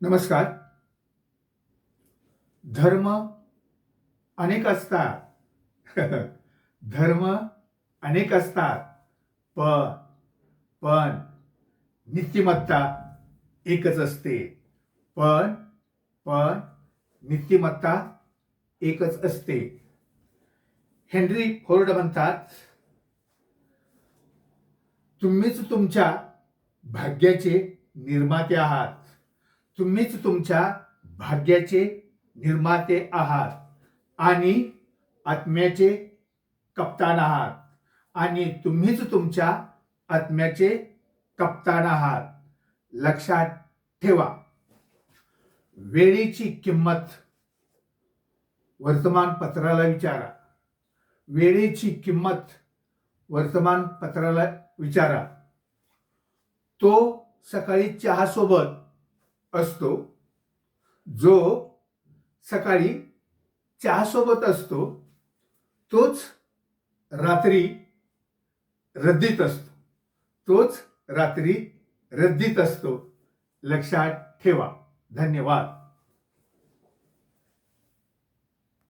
नमस्कार. धर्म अनेक असतात. धर्म अनेक असतात. पण पण नित्यमत्ता एकच असते. पण पण नित्यमत्ता एकच असते. हेनरी फोर्ड म्हणतात तुम्हीच तुमच्या भाग्याचे निर्माते आहात. तुम्हीच तुमच्या भाग्याचे निर्माते आहात आणि आत्म्याचे कप्तान आहात. आणि तुम्हीच तुमच्या आत्म्याचे कप्तान आहात. लक्षात ठेवा. वेळेची किंमत वर्तमानपत्राला विचारा. वेळेची किंमत वर्तमानपत्राला विचारा. तो सकाळी चहासोबत असतो जो सकाळी चहासोबत असतो तोच रात्री रद्दीत असतो. तोच रात्री रद्दीत असतो. लक्षात ठेवा. धन्यवाद.